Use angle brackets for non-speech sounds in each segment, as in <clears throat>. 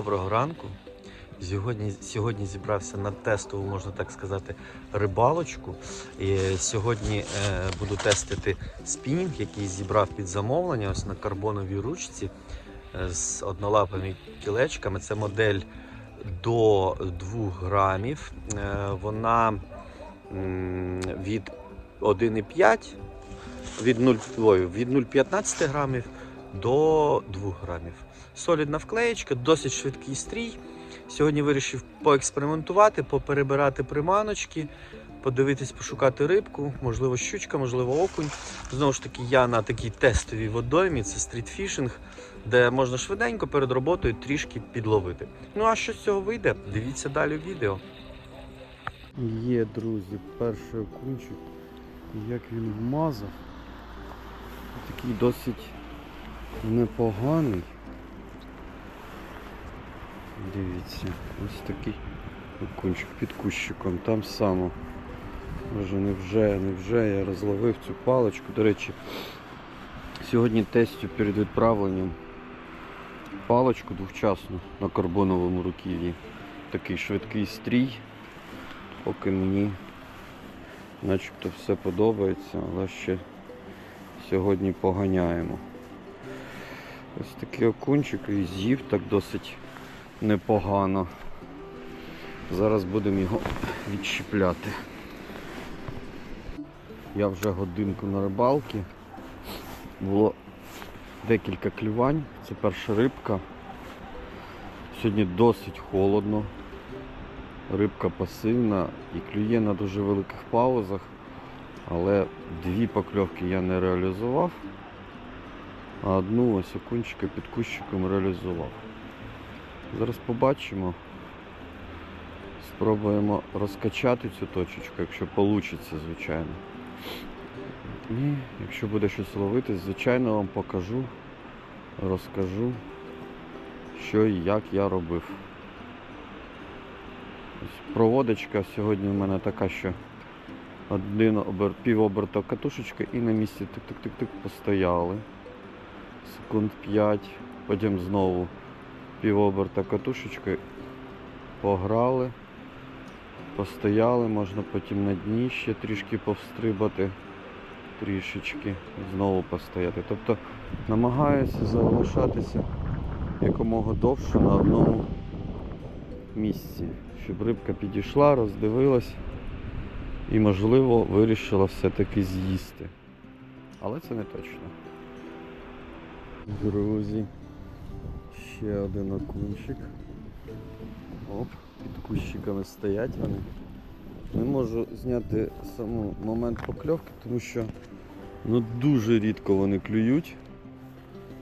Доброго ранку. Сьогодні, сьогодні зібрався на тестову, можна так сказати, рибалочку. І сьогодні е, буду тестити спінінг, який зібрав під замовлення ось на карбоновій ручці е, з однолапими кілечками. Це модель до 2 грамів. Е, вона м, від 1,5 від 0, ой, від 0,15 грамів до 2 грамів. Солідна вклеєчка, досить швидкий стрій. Сьогодні вирішив поекспериментувати, поперебирати приманочки, подивитись, пошукати рибку, можливо, щучка, можливо, окунь. Знову ж таки, я на такій тестовій водоймі, це стрітфішинг, де можна швиденько перед роботою трішки підловити. Ну а що з цього вийде? Дивіться далі відео. Є, друзі, перший окунчик. Як він вмазав. Такий досить непоганий. Дивіться, ось такий окунчик під кущиком. Там само. Може невже, невже я розловив цю паличку. До речі, сьогодні тестю перед відправленням паличку двохчасну на карбоновому руків'ї. Такий швидкий стрій. Поки мені начебто все подобається, але ще сьогодні поганяємо. Ось такий окунчик і з'їв так досить непогано. Зараз будемо його відщіпляти. Я вже годинку на рибалці. Було декілька клювань. Це перша рибка. Сьогодні досить холодно. Рибка пасивна і клює на дуже великих паузах, але дві покльовки я не реалізував, а одну ось окунчика під кущиком реалізував. Зараз побачимо. Спробуємо розкачати цю точечку, якщо вийде, звичайно. І якщо буде щось ловити, звичайно вам покажу, розкажу, що і як я робив. Ось Проводочка сьогодні в мене така, що один обер, пів катушечка і на місці тик-тик-тик-тик постояли. Секунд 5, потім знову пів оберта катушечка, пограли, постояли, можна потім на дні ще трішки повстрибати, трішечки, знову постояти. Тобто намагаюся залишатися якомога довше на одному місці, щоб рибка підійшла, роздивилась і, можливо, вирішила все-таки з'їсти. Але це не точно. Друзі, ще один окунчик. Оп, під кущиками стоять вони. Не можу зняти саму момент покльовки, тому що ну, дуже рідко вони клюють.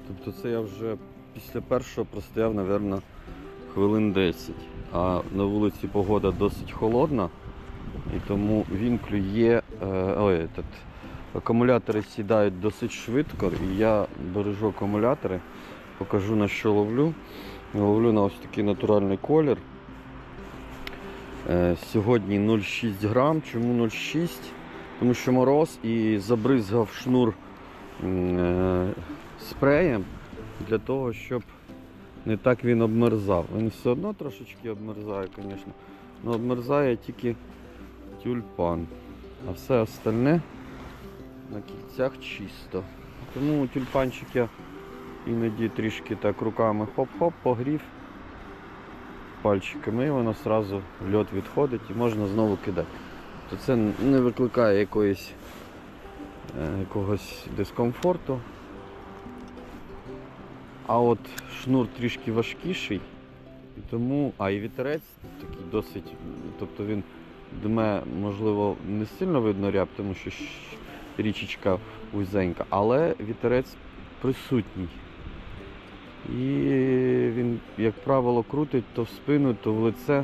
Тобто це я вже після першого простояв, мабуть, хвилин 10. А на вулиці погода досить холодна, і тому він клює. Е, ой, этот, акумулятори сідають досить швидко, і я бережу акумулятори, покажу на що ловлю. Ловлю на ось такий натуральний колір. Е, сьогодні 0,6 грам. Чому 0,6? Тому що мороз і забризгав шнур е, спреєм для того, щоб не так він обмерзав. Він все одно трошечки обмерзає, звісно. але обмерзає тільки тюльпан. А все остальне на кільцях чисто. Тому тюльпанчик я іноді трішки так руками хоп-хоп, погрів пальчиками і воно одразу льот відходить і можна знову кидати. То це не викликає якоїсь, е, якогось дискомфорту. А от шнур трішки важкіший, тому, а і вітерець такий досить, тобто він дме, можливо, не сильно видно ряб, тому що річечка вузенька, але вітерець присутній. І він, як правило, крутить то в спину, то в лице.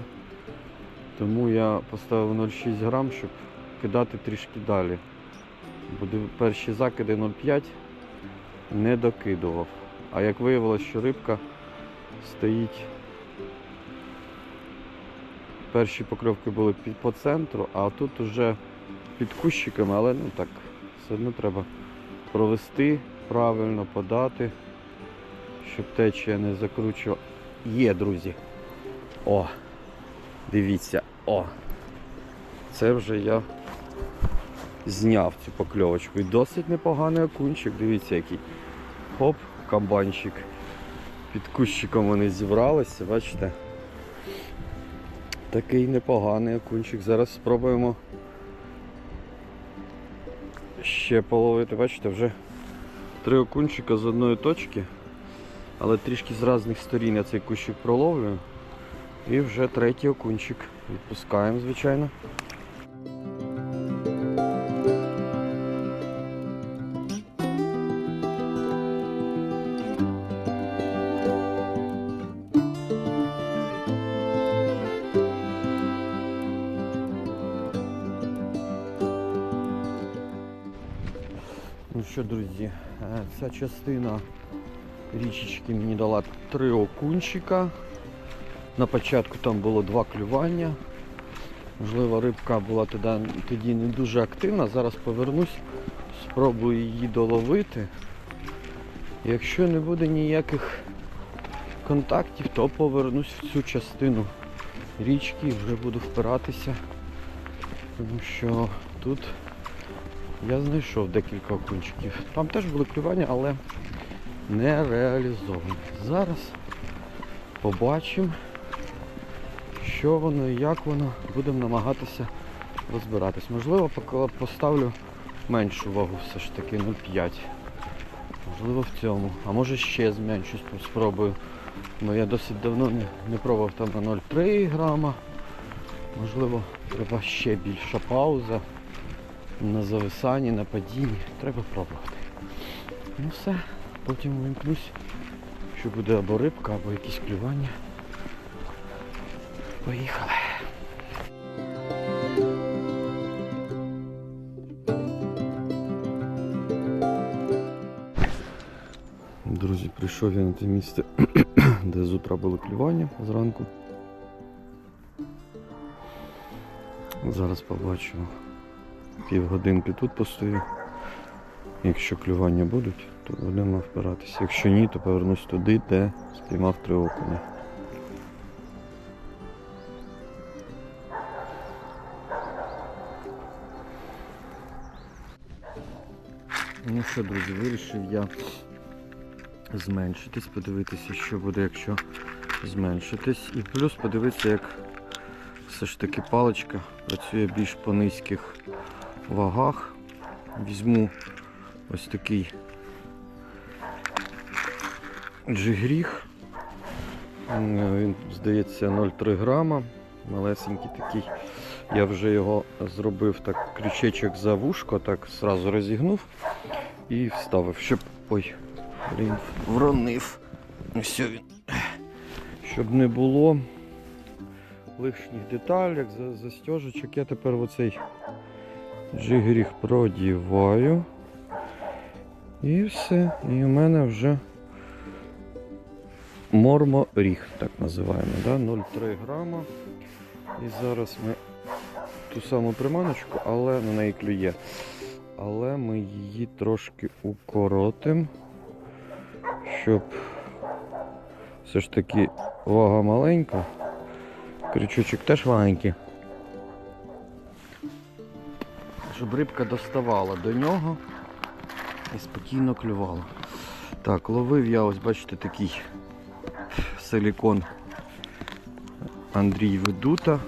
Тому я поставив 0,6 грам, щоб кидати трішки далі. Буде перші закиди 0,5 не докидував. А як виявилось, що рибка стоїть. Перші покривки були по центру, а тут уже під кущиками, але ну так, все одно треба провести правильно, подати, щоб течія не закручувала є, друзі. О, дивіться, о. Це вже я зняв цю покльовочку. І досить непоганий окунчик. Дивіться який. Хоп, кабанчик. Під кущиком вони зібралися, бачите? Такий непоганий окунчик. Зараз спробуємо ще половити. Бачите, вже три окунчика з одної точки, але трішки з різних сторін я цей кущик проловлюю. І вже третій окунчик. Відпускаємо, звичайно. Ну що, друзі, е, ця частина річечки мені дала три окунчика. На початку там було два клювання. Можливо, рибка була тоді, не дуже активна. Зараз повернусь, спробую її доловити. Якщо не буде ніяких контактів, то повернусь в цю частину річки і вже буду впиратися. Тому що тут я знайшов декілька окунчиків. Там теж були клювання, але не реалізовані. Зараз побачимо, що воно і як воно. Будемо намагатися розбиратись. Можливо, поставлю меншу вагу все ж таки 0,5. Можливо в цьому. А може ще зменшусь, спробую. Бо я досить давно не, не пробував там на 0,3 грама. Можливо, треба ще більша пауза на зависанні, на падінні. Треба пробувати. Ну все, потім вимкнусь, що буде або рибка, або якісь клювання. Поїхали. Друзі, прийшов я на те місце, <clears throat> де з утра було клювання зранку. Зараз побачу. Півгодинки тут постою. Якщо клювання будуть, то будемо впиратися. Якщо ні, то повернусь туди, де спіймав три окуня. Ну що, друзі, вирішив я зменшитись, подивитися, що буде, якщо зменшитись. І плюс подивитися, як все ж таки паличка працює більш по низьких вагах. Візьму ось такий джигріх. Він, здається, 0,3 грама. Малесенький такий. Я вже його зробив так крючечок за вушко, так зразу розігнув і вставив, щоб. Ой, блін, вронив. Ось він. Щоб не було лишніх деталей, за- застежечок. Я тепер оцей джигріх продіваю. І все. І у мене вже морморіг, так називаємо, да? 0,3 грама. І зараз ми ту саму приманочку, але на неї клює. Але ми її трошки укоротимо, щоб все ж таки вага маленька. Крючочок теж маленький. Щоб рибка доставала до нього і спокійно клювала. Так, ловив я ось, бачите, такий силікон Андрій Ведута.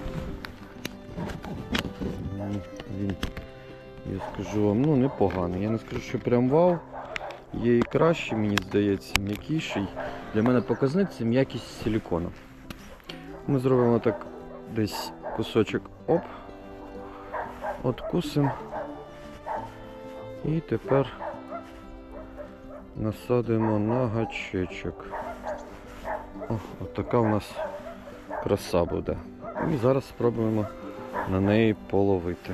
Я скажу вам, ну непоганий. Я не скажу, що прям вау. Є і краще, мені здається, м'якіший. Для мене показник це м'якість силікону. Ми зробимо так десь кусочок оп. Откусимо. І тепер насадимо на гачечок. О, от така у нас краса буде. І зараз спробуємо на неї половити.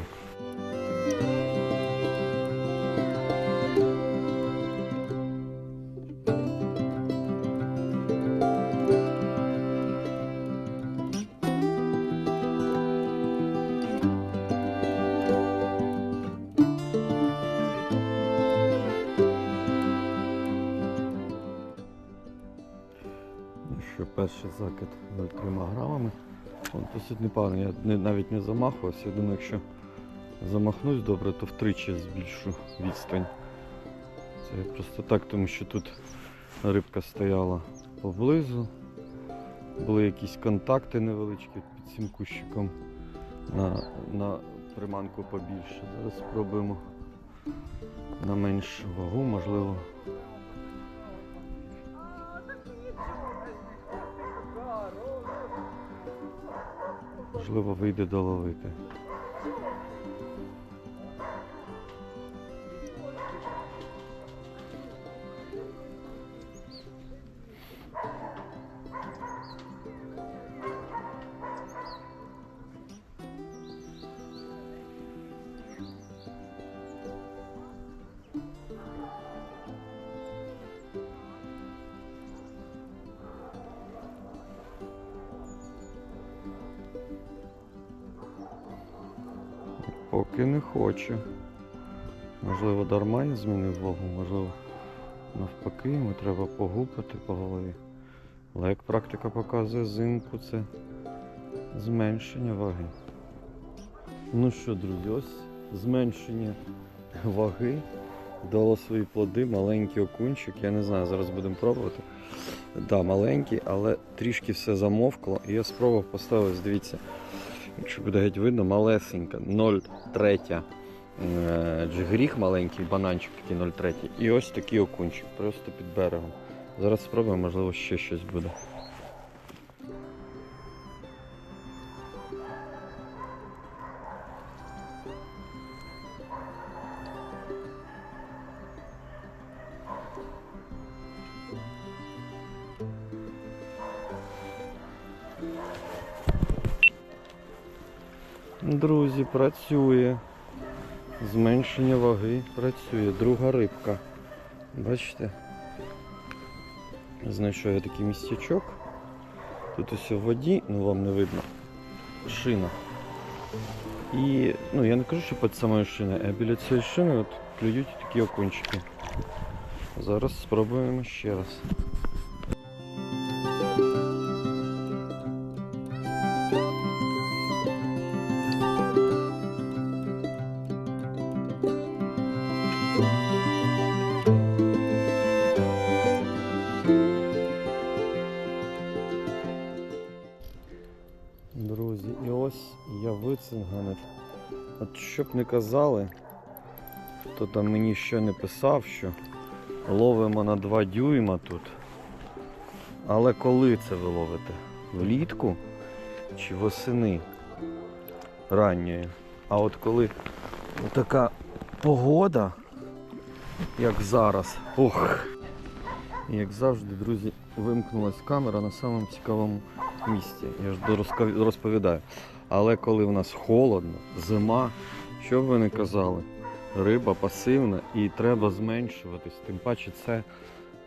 Досить непогано. Я не, навіть не замахувався. Я думаю, якщо замахнусь добре, то втричі збільшу відстань. Це просто так, тому що тут рибка стояла поблизу. Були якісь контакти невеличкі під цим кущиком на, на приманку побільше. Зараз спробуємо на меншу вагу, можливо. Можливо, вийде доловити. Поки не хочу. Можливо, дарма я змінив вагу, можливо, навпаки, йому треба погупати по голові. Але як практика показує зимку, це зменшення ваги. Ну що, друзі, ось зменшення ваги дало свої плоди, маленький окунчик. Я не знаю, зараз будемо пробувати. Да, маленький, але трішки все замовкло. І я спробував поставити, дивіться, якщо буде геть видно, малесенька, 0,3 е, джигріх маленький, бананчик такий 0,3. І ось такий окунчик, просто під берегом. Зараз спробуємо, можливо, ще щось буде. Друзі, працює. Зменшення ваги працює. Друга рибка. Бачите? Знайшов я такий містячок. Тут ось у воді, ну вам не видно, шина. І, ну я не кажу, що під самою шиною, а біля цієї шини от клюють такі окунчики. Зараз спробуємо ще раз. Друзі, і ось я вицинганив. От щоб не казали, хто там мені ще не писав, що ловимо на 2 дюйма тут. Але коли це ви ловите? Влітку чи восени ранньої? А от коли така погода, як зараз, ох, як завжди, друзі, вимкнулась камера на самому цікавому місці. Я ж розповідаю. Але коли в нас холодно, зима, що б ви не казали, риба пасивна і треба зменшуватись. Тим паче це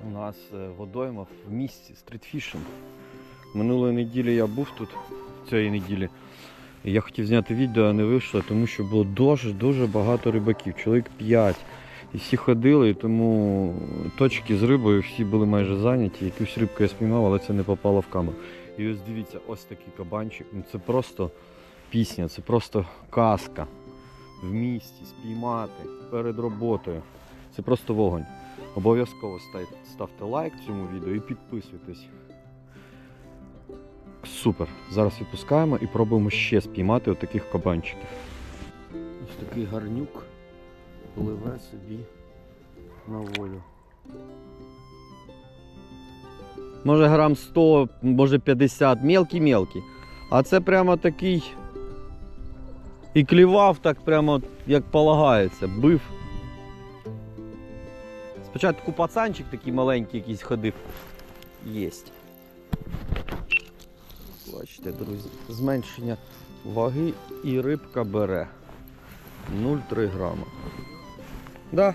у нас е, водойма в місті стрітфішинг. Минулої неділі я був тут, цієї неділі. Я хотів зняти відео, а не вийшло, тому що було дуже-дуже багато рибаків, чоловік 5. І всі ходили, і тому точки з рибою всі були майже зайняті. Якусь рибку я спіймав, але це не попало в камеру. І ось дивіться, ось такий кабанчик. Ну це просто пісня, це просто казка. В місті спіймати перед роботою. Це просто вогонь. Обов'язково ставте лайк цьому відео і підписуйтесь. Супер. Зараз відпускаємо і пробуємо ще спіймати отаких кабанчиків. Ось такий гарнюк пливе собі на волю. Може грам 100, може 50, мелкий-мелкий. А це прямо такий. І клівав так прямо, як полагається, бив. Спочатку пацанчик такий маленький якийсь ходив. Єсть. Бачите, друзі, зменшення ваги і рибка бере 0,3 грама. Да.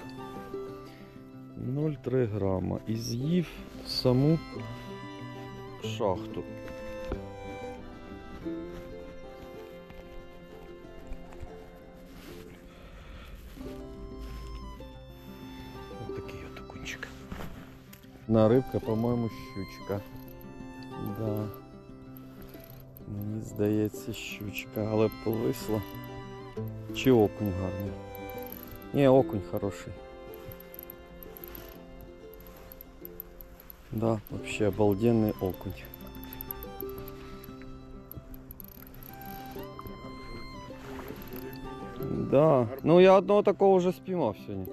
0,3 грама. І з'їв саму шахту. Ось такий от окунчик. На рибка, по-моєму, щучка. Да. Мені здається, щучка, але повисла. Чи окунь гарний? Ні, окунь хороший. Да, вообще обалденный окунь. Да. Ну я одного такого вже спіймав сьогодні.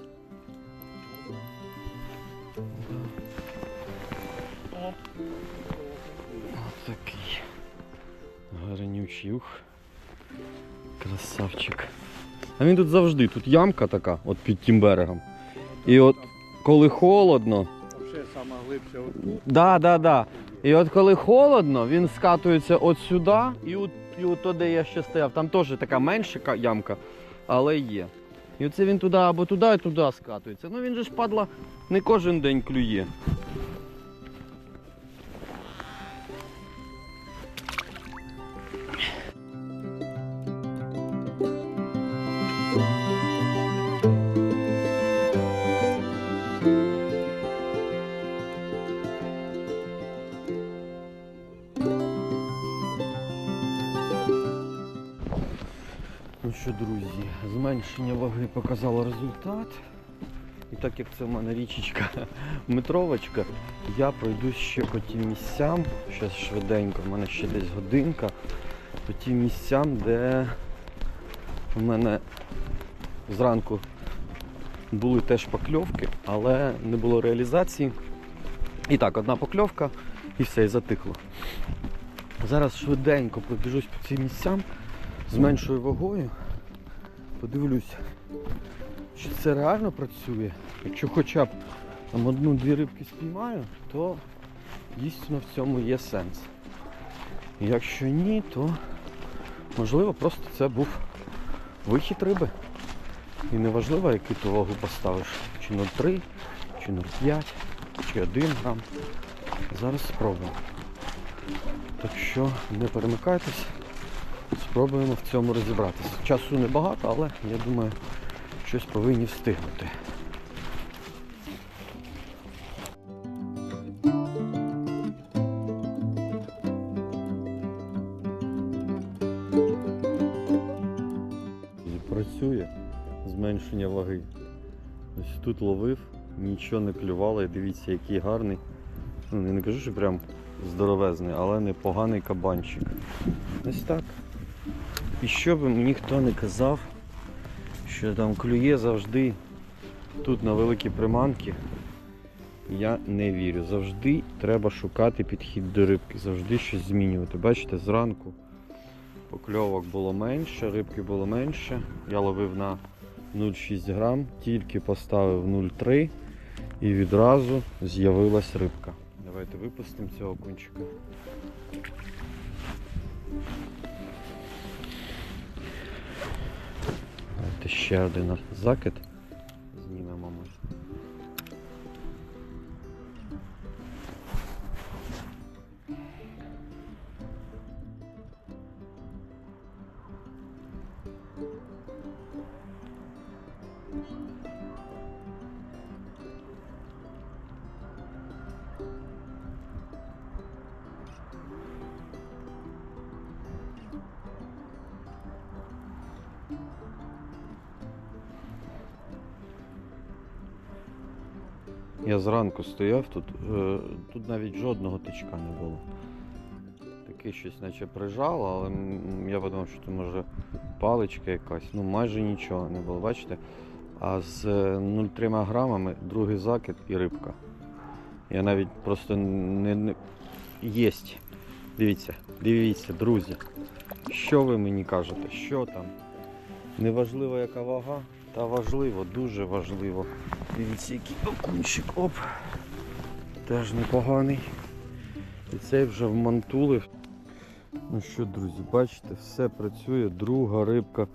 Ось такий. Гарнючий ух. Красавчик. А він тут завжди, тут ямка така, от під тим берегом. І от коли холодно, сама глибше отут. Да, да, да. І от коли холодно, він скатується от сюди і от, і от то, де я ще стояв. Там теж така менша ямка, але є. І оце він туди або туди, і туди скатується. Ну він же ж падла не кожен день клює. Ну що, друзі, зменшення ваги показало результат. І так як це в мене річечка <laughs> метровочка, я пройду ще по тим місцям, зараз швиденько, в мене ще десь годинка, по тим місцям, де в мене зранку були теж покльовки, але не було реалізації. І так, одна покльовка і все, і затихло. Зараз швиденько пробіжусь по цим місцям з меншою вагою. Подивлюсь, чи це реально працює. Якщо хоча б там одну-дві рибки спіймаю, то дійсно в цьому є сенс. Якщо ні, то можливо просто це був вихід риби. І неважливо, який ти вагу поставиш. Чи 0,3, чи 0,5, чи 1 грам. Зараз спробуємо. Так що не перемикайтесь. Спробуємо в цьому розібратися. Часу небагато, але я думаю, щось повинні встигнути. Працює зменшення ваги. Ось тут ловив, нічого не клювало, і дивіться, який гарний. Ну, не кажу, що прям здоровезний, але непоганий кабанчик. Ось так. І що би мені хто не казав, що там клює завжди тут на великі приманки, я не вірю. Завжди треба шукати підхід до рибки, завжди щось змінювати. Бачите, зранку покльовок було менше, рибки було менше. Я ловив на 0,6 грам, тільки поставив 0,3 і відразу з'явилась рибка. Давайте випустимо цього кончика. Давайте ще один закид знімемо ми. Я зранку стояв тут, е, тут навіть жодного тичка не було. Таке щось наче прижало, але я подумав, що це може паличка якась. Ну майже нічого не було, бачите? А з е, 0,3 грамами другий закид і рибка. Я навіть просто не. не... Єсть. Дивіться, дивіться, друзі. Що ви мені кажете? Що там? Неважливо яка вага, та важливо, дуже важливо. Дивіться, який окунчик, оп. Теж непоганий. І цей вже вмантулив. Ну що, друзі, бачите, все працює. Друга рибка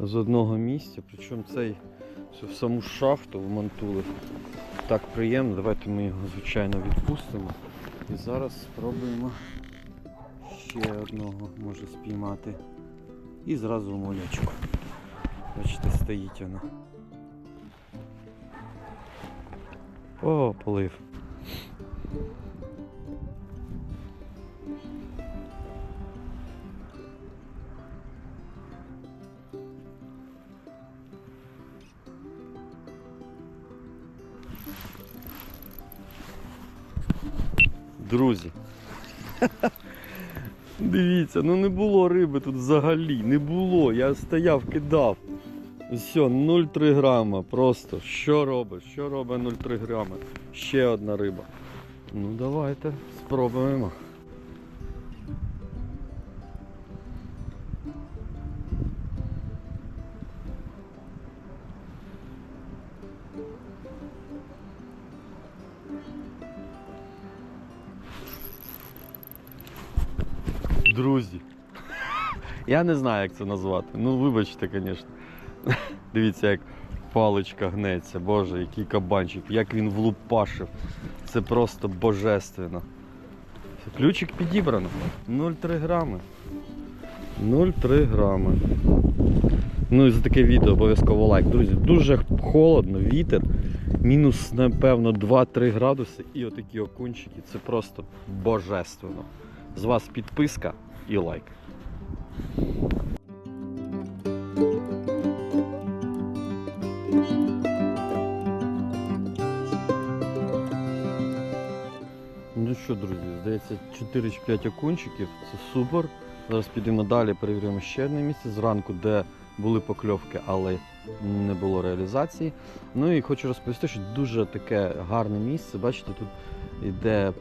з одного місця. Причому цей всю саму шахту вмантулив. Так приємно. Давайте ми його, звичайно, відпустимо. І зараз спробуємо ще одного може спіймати. І зразу в молячку. Бачите, стоїть она. О, полив. Друзі. <laughs> Дивіться, ну не було риби тут взагалі, не було. Я стояв, кидав. Все, 0,3 грама. Просто що робить? Що робить 0,3 грама? Ще одна риба. Ну давайте спробуємо. Друзі. <laughs> Я не знаю, як це назвати. Ну, вибачте, звісно. Дивіться, як паличка гнеться. Боже, який кабанчик, як він влупашив. Це просто божественно. Ключик підібрано. 0,3 грами. 0,3 грами. Ну і за таке відео обов'язково лайк. Друзі, дуже холодно, вітер. Мінус, напевно, 2-3 градуси і отакі окунчики. Це просто божественно. З вас підписка і лайк. Що, друзі, здається, 4 чи 5 окунчиків. Це супер. Зараз підемо далі, перевіримо ще одне місце зранку, де були покльовки, але не було реалізації. Ну і хочу розповісти, що дуже таке гарне місце. Бачите, тут йде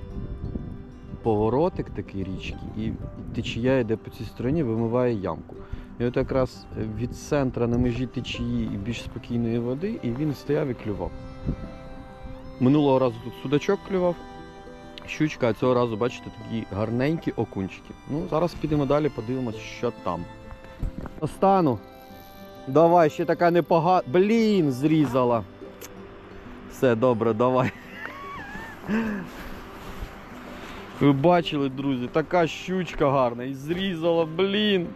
поворотик такий річки, і течія йде по цій стороні, вимиває ямку. І от якраз від центра на межі течії і більш спокійної води, і він стояв і клював. Минулого разу тут судачок клював, щучка, а цього разу, бачите, такі гарненькі окунчики. Ну, зараз підемо далі, подивимось, що там. Остану. Давай, ще така непогана. Блін, зрізала. Все добре, давай. Ви бачили, друзі, така щучка гарна і зрізала, блін.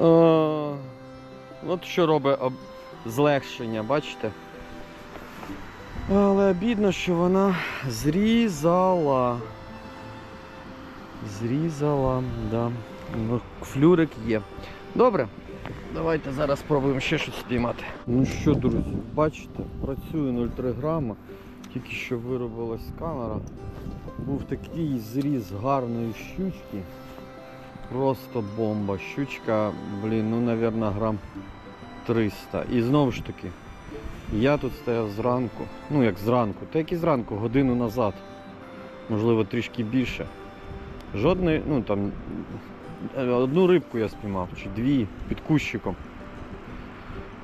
А, от що робить об... злегшення, бачите? Але бідно, що вона зрізала. Зрізала, да. Ну, флюрик є. Добре, давайте зараз спробуємо ще щось спіймати. Ну що, друзі, бачите, працює 0,3 грама, тільки що виробилась камера. Був такий зріз гарної щучки. Просто бомба. Щучка, блін, ну, мабуть, грам 300. І знову ж таки, я тут стояв зранку, ну як зранку, та як і зранку, годину назад, можливо, трішки більше. Жодної, ну там, одну рибку я спіймав, чи дві під кущиком.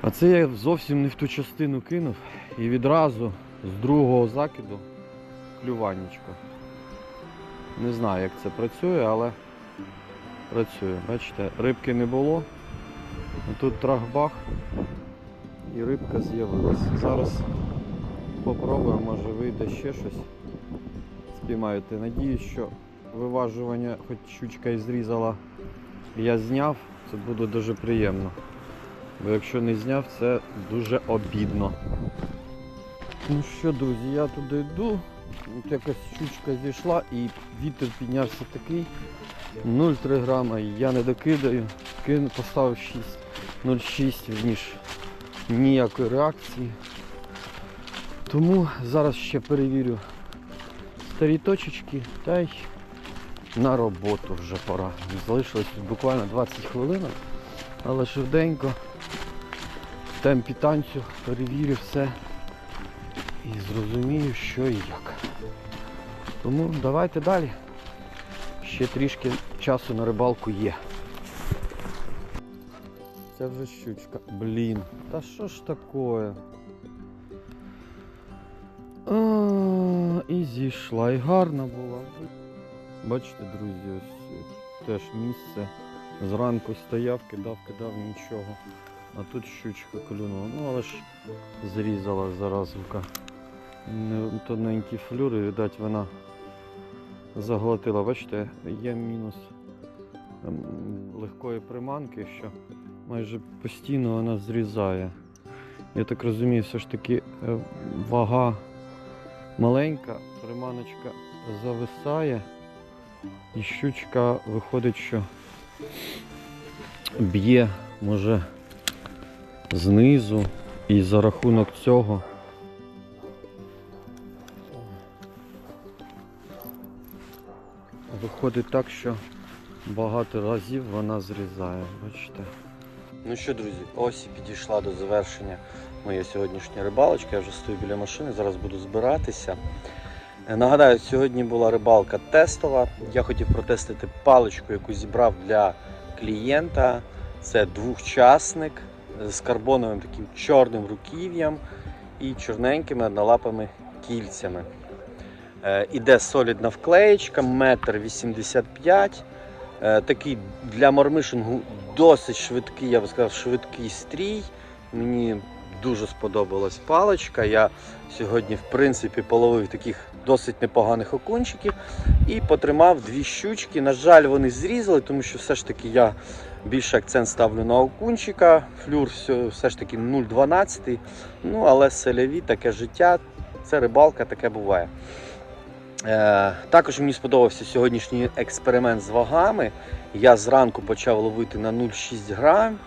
А це я зовсім не в ту частину кинув і відразу з другого закиду клюванечко. Не знаю, як це працює, але працює. Бачите, рибки не було. Тут трахбах і рибка з'явилася. Зараз попробуємо, може вийде ще щось. Спіймаєте. Надіюсь, що виважування, хоч щучка і зрізала, я зняв, це буде дуже приємно. Бо якщо не зняв, це дуже обідно. Ну що, друзі, я туди йду. От якась щучка зійшла і вітер піднявся такий. 0,3 грама, я не докидаю. Кину, поставив 6, 0,6 ніж ніякої реакції. Тому зараз ще перевірю старі точечки та й на роботу вже пора. Залишилось тут буквально 20 хвилин, але швиденько в темпі танцю перевірю все і зрозумію, що і як. Тому давайте далі. Ще трішки часу на рибалку є. Це вже щучка. Блін. Та що ж таке? А, і зійшла, і гарна була. Бачите, друзі, ось теж місце. Зранку стояв, кидав, кидав нічого. А тут щучка клюнула. Ну але ж зрізала заразука. Тоненькі флюри, видать, вона заглотила. Бачите, є мінус ем, легкої приманки, що майже постійно вона зрізає. Я так розумію, все ж таки е, вага маленька, приманочка зависає, і щучка виходить, що б'є, може, знизу, і за рахунок цього виходить так, що багато разів вона зрізає. Бачите? Ну що, друзі, ось і підійшла до завершення моя сьогоднішня рибалочка. Я вже стою біля машини, зараз буду збиратися. Е, Нагадаю, сьогодні була рибалка тестова. Я хотів протестити паличку, яку зібрав для клієнта. Це двохчасник з карбоновим таким чорним руків'ям і чорненькими однолапими кільцями. Е, Іде солідна вклеєчка, метр вісімдесят п'ять. Е, Такий для мормишингу досить швидкий, я би сказав, швидкий стрій. Мені дуже сподобалась паличка. Я сьогодні, в принципі, половив таких досить непоганих окунчиків і потримав дві щучки. На жаль, вони зрізали, тому що все ж таки я більше акцент ставлю на окунчика. Флюр все, все ж таки 0,12. Ну, але селяві, таке життя, це рибалка, таке буває. Е, також мені сподобався сьогоднішній експеримент з вагами. Я зранку почав ловити на 0,6 грам.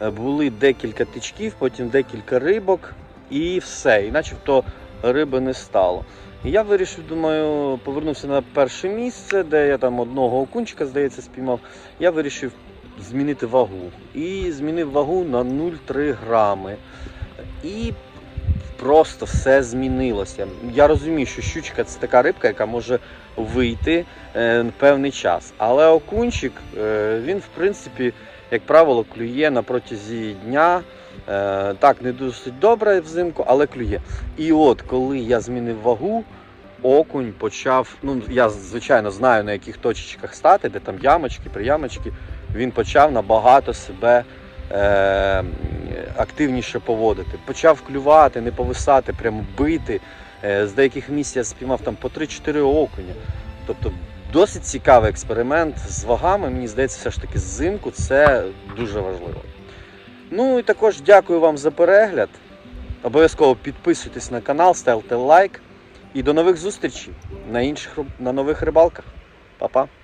Е, Були декілька тичків, потім декілька рибок і все. І начебто риби не стало. Я вирішив, думаю, повернувся на перше місце, де я там одного окунчика, здається, спіймав. Я вирішив змінити вагу. І змінив вагу на 0,3 грами. І просто все змінилося. Я розумію, що щучка це така рибка, яка може вийти е, певний час. Але окунчик, е, він, в принципі, як правило, клює на протязі дня. Е, так, не досить добре взимку, але клює. І от коли я змінив вагу, окунь почав. Ну, я звичайно знаю на яких точечках стати, де там ямочки, приямочки. Він почав набагато себе е, активніше поводити. Почав клювати, не повисати, прямо бити. Е, з деяких місць я спіймав там по 3-4 окуня. Тобто досить цікавий експеримент з вагами. Мені здається, все ж таки зимку це дуже важливо. Ну і також дякую вам за перегляд. Обов'язково підписуйтесь на канал, ставте лайк. І до нових зустрічей на інших на нових рибалках. Па-па!